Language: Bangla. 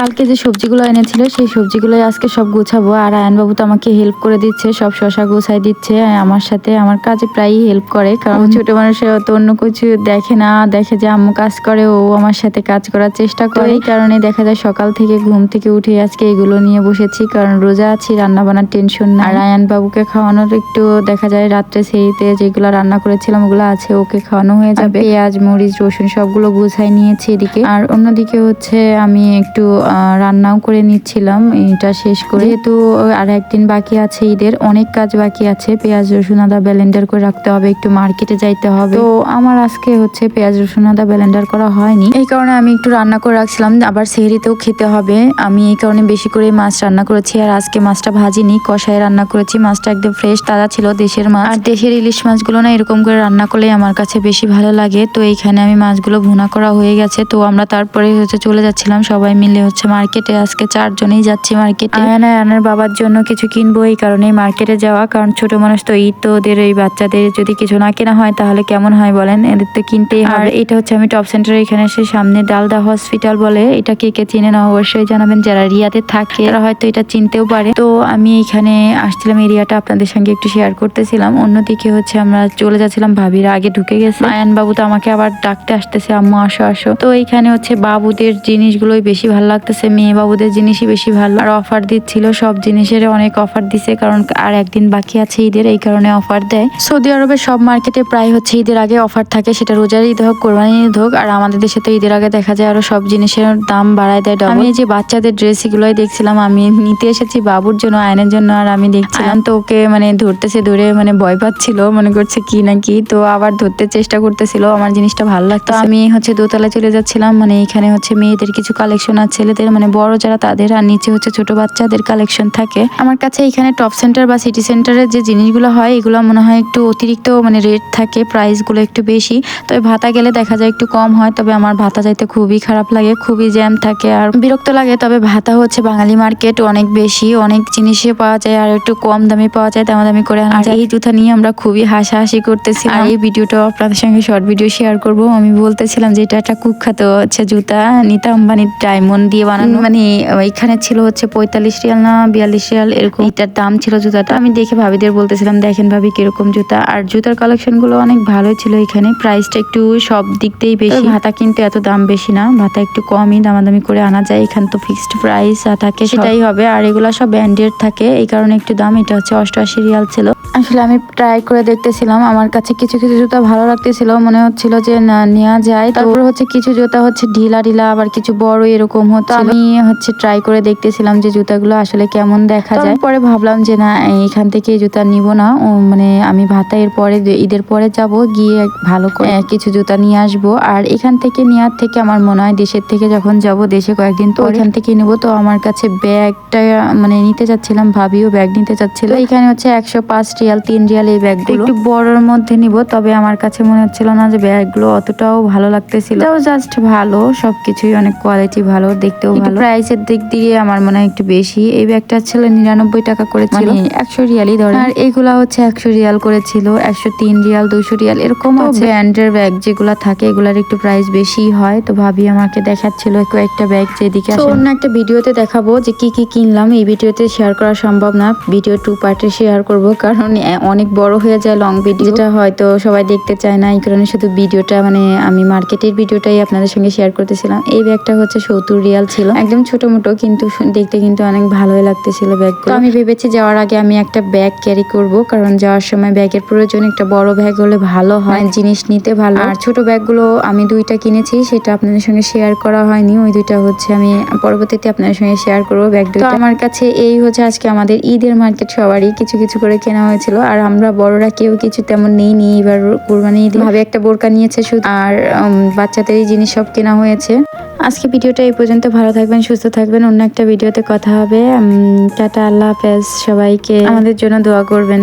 কালকে যে সবজিগুলো এনেছিল সেই সবজিগুলোই আজকে সব গুছাবো। আর আয়নবাবু তো আমাকে হেল্প করে দিচ্ছে সব শশা গুছাই দিচ্ছে। আমার সাথে আমার কাজে প্রায়ই হেল্প করে কারণ ছোট মানুষের অত অন্য কিছু দেখে না দেখে যে আম্মু কাজ করে ও আমার সাথে কাজ করার চেষ্টা করে। এই কারণে দেখা যায় সকাল থেকে ঘুম থেকে উঠে আজকে এগুলো নিয়ে বসেছি কারণ রোজা আছি রান্না বান্নার টেনশন না আর আয়ান বাবুকে খাওয়ানোর একটু দেখা যায় রাত্রে সেইতে যেগুলো রান্না করেছিলাম ওগুলো আছে ওকে খাওয়ানো হয়ে যাবে। পেঁয়াজ মরিচ রসুন সবগুলো গুছাই নিয়েছি এদিকে। আর অন্যদিকে হচ্ছে আমি একটু রান্নাও করে নিচ্ছিলাম এটা শেষ করে। যেহেতু আর একদিন বাকি আছে ঈদের, অনেক কাজ বাকি আছে। পেঁয়াজ, রসুন, আদা ব্যালেন্ডার করে রাখতে হবে, একটু মার্কেটে যাইতে হবে। তো আমার আজকে হচ্ছে পেঁয়াজ, রসুন, আদা ব্লেন্ডার করা হয়নি। এই কারণে আমি একটু রান্না করে রাখছিলাম, আবার সেহরিতেও খেতে হবে। আমি এই কারণে বেশি করে মাছ রান্না করেছি, আর আজকে মাছটা ভাজিনি, কষায় রান্না করেছি। মাছটা একদম ফ্রেশ তাজা ছিল দেশের মাছ। আর দেশের ইলিশ মাছগুলো না এরকম করে রান্না করলে আমার কাছে বেশি ভালো লাগে। তো এইখানে আমি মাছগুলো ভুনা করা হয়ে গেছে। তো আমরা তারপরে হচ্ছে চলে যাচ্ছিলাম, সবাই মিলে হচ্ছে মার্কেটে আজকে চারজনেই যাচ্ছি মার্কেটে। আয়ানা আয়ানার বাবার জন্য কিছু কিনবো এই কারণে মার্কেটে যাওয়া কারণ ছোট মানুষ তো ঈদ তো ওদের এই বাচ্চাদের যদি কিছু না কেনা হয় তাহলে কেমন হয় বলেন? এদের তো কিনতেই হয় আর এটা হচ্ছে আমি টপ সেন্টারে এখানে এসে সামনে ডালদা হসপিটাল বলে এটা কে কে চিনে না অবশ্যই জানাবেন। যারা রিয়াতে থাকে তারা হয়তো এটা চিনতেও পারে। তো আমি এখানে আসছিলাম এরিয়াটা আপনাদের সঙ্গে একটু শেয়ার করতেছিলাম। অন্যদিকে হচ্ছে আমরা চলে যাচ্ছিলাম ভাবিরা আগে ঢুকে গেছে। আয়ান বাবু তো আমাকে আবার ডাকতে আসতেছে আম্মু আসো আসো। তো এইখানে হচ্ছে বাবুদের জিনিসগুলোই বেশি ভালো লাগতেছে মেয়ে বাবুদের জিনিসই বেশি ভালো। আর অফার দিচ্ছিল, সব জিনিসের অনেক অফার দিছে, কারণ আর একদিন বাকি আছে ঈদের, এই কারণে অফার দেয়। সৌদি আরবের সব মার্কেটে প্রায় হচ্ছে ঈদের আগে অফার থাকে, সেটা রোজার ঈদ হোক কোরবানি ঈদ হোক, আর আমাদের দেশে তো ঈদের আগে দেখা যায় আরও সব জিনিসের দাম বাড়ায় দেয়। আমি যে বাচ্চাদের ড্রেস এগুলোই দেখছিলাম, আমি নিতে এসেছি বাবুর জন্য, আয়নের জন্য, আর আমি দেখছিলাম তো ওকে মানে ধরতেছে ধরে মানে ভয় পাচ্ছিল, মনে করছে কি না কি, তো আবার ধরতে চেষ্টা করতেছিল, আমার জিনিসটা ভালো লাগতো আমি হচ্ছে দোতলা চলে যাচ্ছিলাম মানে এখানে হচ্ছে মেয়েদের কিছু কালেকশন আর ছেলেদের মানে বড় যারা তাদের আর নিচে হচ্ছে ছোট বাচ্চাদের কালেকশন থাকে। আমার কাছে এখানে টপ সেন্টার বা সিটি সেন্টারের যে জিনিসগুলো হয় এগুলো মনে হয় একটু অতিরিক্ত মানে রেট থাকে প্রাইসগুলো একটু বেশি। তবে ভাতা গেলে দেখা যায় একটু কম হয় তবে আমার ভাতা যাইতে খুবই খারাপ লাগে খুবই জ্যাম থাকে। আর বিরক্ত লাগে তবে ভাতা হচ্ছে বাঙালি মার্কেট অনেক বেশি অনেক জিনিসে পাওয়া যায় আর একটু কম দামে পাওয়া যায় দামা দামি করে আনা এই জুতা নিয়ে আমরা খুবই হাসাহাসি করতেছি আর এই ভিডিওটা আপনাদের সঙ্গে শর্ট ভিডিও শেয়ার করব। আমি বলতেছিলাম যে এটা একটা কুখ্যাত হচ্ছে জুতা নিতা আম্বানির ডায়মন্ড দিয়ে বানানো। মানে এখানে ছিল হচ্ছে পঁয়তাল্লিশ রিয়াল না বিয়াল্লিশ রিয়াল এরকম। এটার দাম ছিল জুতাটা। আমি দেখে ভাবিদের বলতেছিলাম দেখেন ভাবি কীরকম জুতা। আর জুতার কালেকশনগুলো অনেক ভালোই ছিল এখানে। প্রাইসটা একটু সব দিক দিয়েই বেশি। ভাতা কিন্তু এত দাম বেশি না। ভাতা একটু কমই দামাদামি করে আনা যায়। এখানে তো ফিক্সড প্রাইস থাকে সেটাই হবে। আর এগুলো সব ব্যান্ডেড থাকে। এই কারণে একটু দাম। এটা হচ্ছে অষ্টআশি রিয়াল ছিল। আসলে আমি ট্রাই করে দেখতেছিলাম। আমার কাছে কিছু কিছু জুতা ভালো লাগতেছিল। মনে হচ্ছিল যে না নেওয়া যায়। তারপর হচ্ছে কিছু জুতা হচ্ছে ঢিলা ঢিলা আবার কিছু বড় এরকম হতো। আমি হচ্ছে ট্রাই করে দেখতেছিলাম যে জুতাগুলো আসলে কেমন দেখা যায়। পরে ভাবলাম যে না এখান থেকে জুতা নিব না। মানে আমি ভাতা এর পরে ঈদের পরে যাব গিয়ে ভালো করে কিছু জুতা নিয়ে আসব। আর এখান থেকে নেওয়ার থেকে আমার মনে হয় দেশের থেকে যখন যাব দেশে কয়েকদিন তো এখান থেকে নেব। তো আমার কাছে ব্যাগটা মানে নিতে চাচ্ছিলাম ভাবিও ব্যাগ নিতে চাচ্ছিল এখানে হচ্ছে একশো পাঁচ রিয়াল তিন রিয়াল এই ব্যাগগুলো। একটু বড়র মধ্যে নিব তবে আমার কাছে মনে হচ্ছিল না যে ব্যাগগুলো অতটাও ভালো লাগতেছিল। জাস্ট ভালো সবকিছুই অনেক কোয়ালিটি ভালো দেখতেও ভালো। প্রাইসের দিক দিয়ে আমার মনে হয় একটু বেশি। এই ব্যাগটা ছিল নিরানব্বই টাকা করেছিল। একশো রিয়ালই ধরে আর এগুলা হচ্ছে একশো রিয়াল করেছিল একশো তিন রিয়াল দুশো রিয়াল এরকম আছে। ব্র্যান্ডের ব্যাগ যেগুলো থাকে এগুলার একটু প্রাইস বেশি হয়। তো ভাবি আমাকে দেখাচ্ছিল কয়েকটা ব্যাগ যেদিকে অন্য একটা ভিডিওতে দেখাবো যে কি কি কিনলাম। এই ভিডিওতে শেয়ার করা সম্ভব না। ভিডিও টু পার্টে শেয়ার করব কারণ অনেক বড় হয়ে যায় লং ভিডিও যেটা হয়তো সবাই দেখতে চায় না এই কারণে শুধু ভিডিওটা মানে আমি মার্কেটের ভিডিওটাই আপনাদের সঙ্গে শেয়ার করতেছিলাম। এই ব্যাগটা হচ্ছে সত্তর রিয়াল ছিল। একদম ছোট মোটো কিন্তু দেখতে কিন্তু অনেক ভালোই লাগতেছিল ব্যাগ তো আমি ভেবেছি যাওয়ার আগে আমি একটা ব্যাগ ক্যারি করব কারণ যাওয়ার সময় ব্যাগের প্রয়োজন একটা বড় ব্যাগ হলে ভালো হয় জিনিস নিতে ভালো। আর ছোট ব্যাগগুলো আমি দুইটা কিনেছি সেটা আপনাদের সঙ্গে শেয়ার করা হয়নি ওই দুইটা হচ্ছে আমি পরবর্তীতে আপনাদের সঙ্গে শেয়ার করব ব্যাগ দুটো আমার কাছে এই হচ্ছে আজকে আমাদের ঈদের মার্কেট সবারই কিছু কিছু করে কেনা হয়েছিল। আর আমরা বড়রা কেউ কিছু তেমন নেই নি এবার কোরবানি ঈদ। ভাবে একটা বোরকা নিয়েছে শুধু। আর উম, বাচ্চাদেরই জিনিস সব কেনা হয়েছে। আজকে ভিডিওটা এই পর্যন্ত। ভালো থাকবেন, সুস্থ থাকবেন। অন্য একটা ভিডিওতে কথা হবে। টাটা, আল্লাহ হাফেজ। সবাইকে আমাদের জন্য দোয়া করবেন।